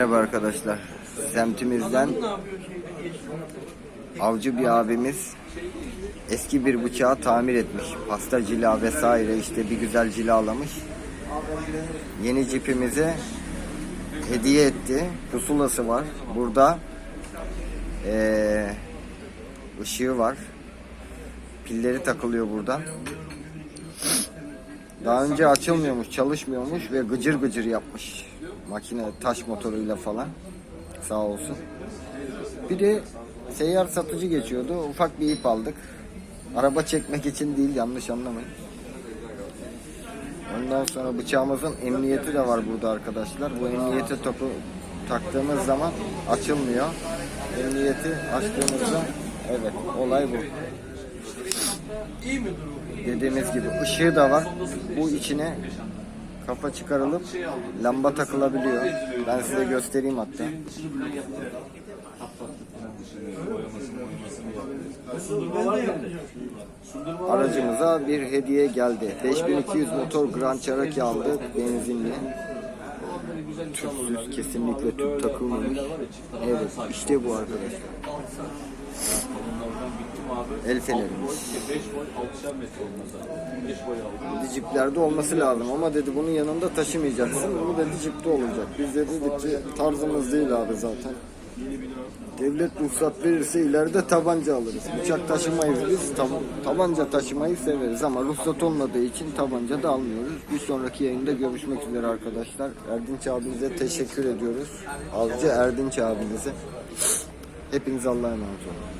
Merhaba arkadaşlar. Semtimizden avcı bir abimiz eski bir bıçağı tamir etmiş. Pasta cila vesaire işte bir güzel cilalamış. Yeni cipimize hediye etti. Pusulası var. Burada eee ışığı var. Pilleri takılıyor buradan. Daha önce açılmıyormuş, çalışmıyormuş ve gıcır gıcır yapmış. Makine taş motoruyla falan. Sağ olsun. Bir de seyyar satıcı geçiyordu. Ufak bir ip aldık. Araba çekmek için değil yanlış anlamayın. Ondan sonra bıçağımızın emniyeti de var burada arkadaşlar. Bu emniyete topu taktığımız zaman açılmıyor. Emniyeti açtığımızda evet olay bu. Dediğimiz gibi ışığı da var. Bu içine kafa çıkarılıp lamba takılabiliyor. Ben size göstereyim hatta. Aracımıza bir hediye geldi. 5200 motor Grand Cherokee aldık benzinli. Tüpsüz kesinlikle tüp takılmamış. Evet işte bu arkadaşlar. El fenerimiz. Dedi ciplerde olması lazım ama dedi bunun yanında taşımayacaksın. Bu dedi cipte olacak. Biz de dedik ki tarzımız değil abi zaten. Devlet ruhsat verirse ileride tabanca alırız. Bıçak taşımayız biz. tab- tabanca taşımayı severiz ama ruhsat olmadığı için tabanca da almıyoruz. Bir sonraki yayında görüşmek üzere arkadaşlar. Erdinç abimize teşekkür ediyoruz. Avcı Erdinç abimize. Hepiniz Allah'a emanet olun.